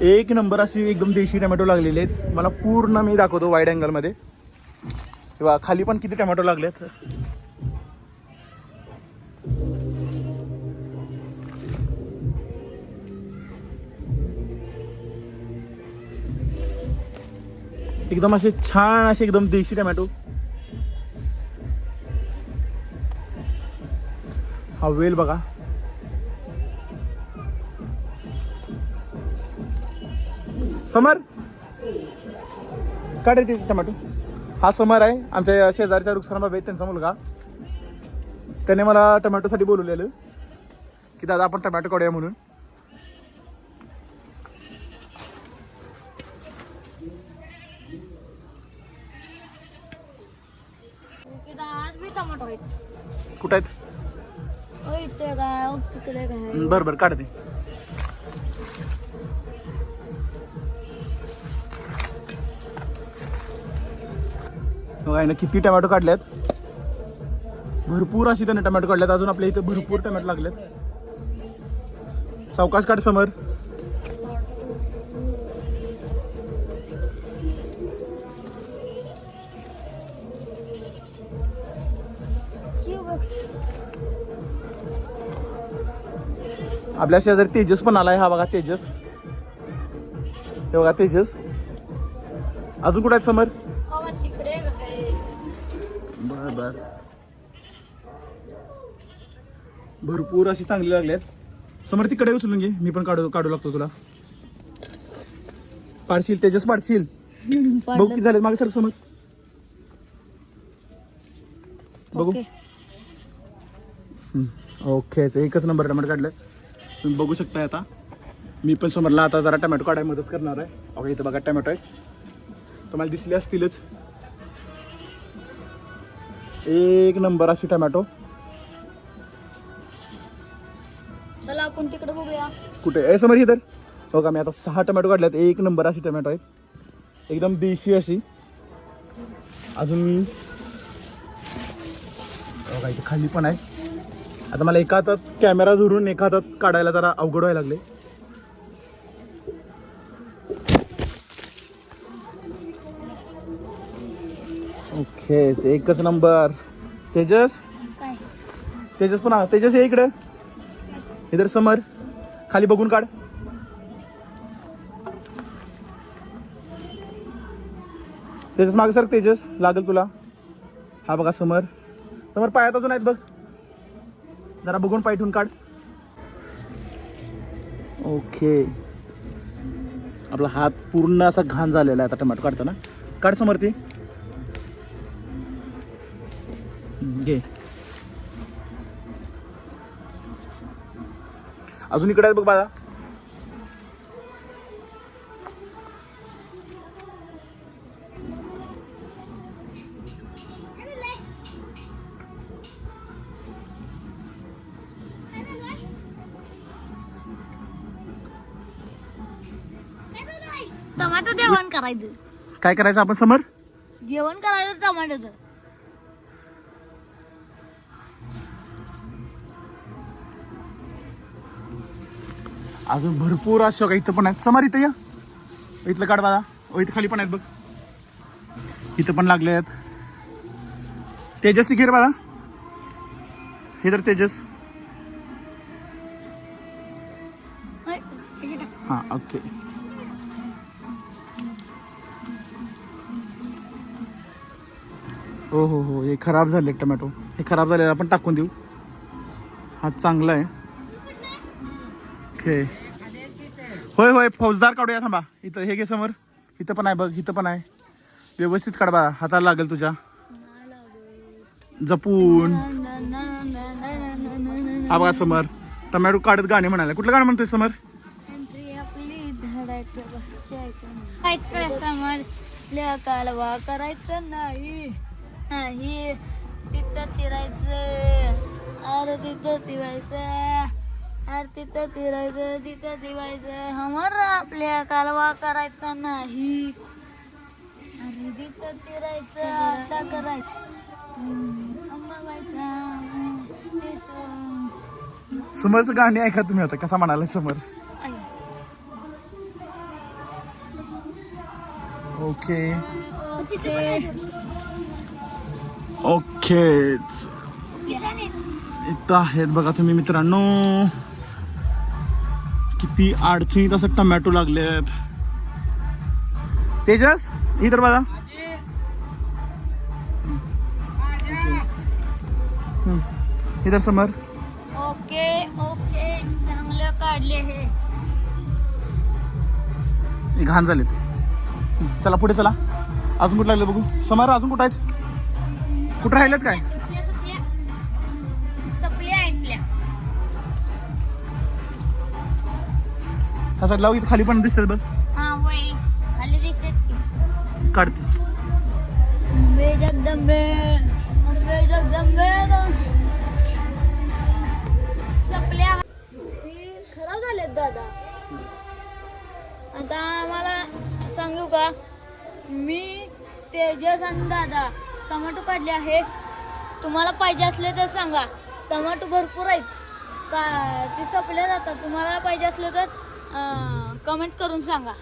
एक नंबर अशी एकदम देशी टोमॅटो लागलेले आहेत. मला पूर्ण मी दाखवतो वाईड अँगलमध्ये किंवा खाली पण किती टोमॅटो लागलेत. एकदम असे छान असे एकदम देशी टोमॅटो हा वेल बघा. समर? काढ ते टोमॅटो. हा समर आहे. आमच्या शेजारच्या रुखसाना बाबा आहेत त्यांचा मुलगा. त्याने मला टोमॅटोसाठी बोलवलेलं. की दादा आपण टोमॅटो काढूया म्हणून. कुठं आहेत? बरं बरं काढते बघा ना किती टोमॅटो काढल्यात भरपूर अशी त्याने टोमॅटो काढल्यात अजून आपल्या इथे भरपूर टोमॅटो लागलेत. सावकाश काढ समर. आपल्या शेजारी तेजस पण आलाय. हा बघा तेजस. हे बघा तेजस. अजून कुठे आहेत समर? बर बर. भरपूर अशी चांगली लागली आहेत समोर तिकडे उचलून घे. मी पण काढू काढू लागतो तुला. पाडशील तेजस पाडशील? बघू किती झाले मागे सर समोर. बघू. ओके. एकच नंबर टमॅटो काढलाय तुम्ही बघू शकताय आता. मी पण समोरला आता जरा टमॅटो काढायला मदत करणार आहे. ओके इथं बघा टमॅटो आहे. तुम्हाला दिसले असतीलच. एक नंबर अशी टमॅटो. चला आपण तिकडे बघूया. कुठे? ए समोर इधर हो का मी आता सहा टमॅटो काढल्यात. एक नंबर अशी टमॅटो आहेत. एकदम देशी अशी. अजून इथे खाली पण आहे. आता मला एका हातात कॅमेरा धरून एका हातात काढायला जरा अवघड व्हायला लागले. ओके एकच नंबर. तेजस? तेजस पण तेजस ये इकडे. इधर समर. खाली बघून काढ. तेजस मागे सर तेजस. लागेल तुला. हा बघा समर. समर पायात अजून आहेत बघ. जरा बघून पाय ठेवून काढ. ओके. आपला हात पूर्ण असा घाण झालेला आहे. आता टमाटो काढताना काढ समर ती घे. अजून इकडे बघ बाळा. टमाटो जेवण करायचं. काय करायचं आपण समर? जेवण करायचं टमाटोचं. अजून भरपूर असं का इथं पण आहेत. समार इथं या. इथलं काढ बाळा. ओ इथं खाली पण आहेत बघ. इथं पण लागले आहेत. तेजस घे रे हे तर तेजस. हां ओके. हो हो हो. हे खराब झाले टमॅटो. हे खराब झालेलं आपण टाकून देऊ. हा चांगला आहे. ओके होय होय फौजदार काढूया थांबा. इथं हे घे समोर. इथं पण आहे बघ इथं पण आहे. व्यवस्थित काढ बा हाताला लागेल तुझ्या. जपून. हा बघा टमॅटो काढत गाणे म्हणाले. कुठलं गाणं म्हणतोय समोर? कालवा करायचं नाही. नाही तिथं तिरायचं अरे तिथं तिवायचं तिथं तिरायचं तिथं तिवायचं हमर आपल्या कालवा करायचा नाही. अरे तिथं तिरायचं आता करायचं. समरचं गाणे ऐका तुम्ही आता कसा म्हणाला समर. ओके. ओकेच. इथं आहेत बघा तुम्ही मित्रांनो. किती अडचणीत असं टमॅटो लागलेत तेजस इतर बघा. इधर समर. Okay okay. चांगलं काढले हे घाण झालेत. चला पुढे चला. अजून कुठं लागले बघू? समर अजून कुठं आहेत? कुठं राहिलेत काय? ह्या साईड लावू इथं खाली पण दिसतात बघ. हा वय. खाली काढते. जगदंबे. जगदंबे. सपल्या खराब झालेत दादा. आता आम्हाला सांगू का? मी तेजस आणि दादा टमाटो काढले आहे तुम्हाला पाहिजे असले तर सांगा. टमाटो भरपूर आहेत. का ते सपले जातात. तुम्हाला पाहिजे असलं तर कमेंट करून सांगा.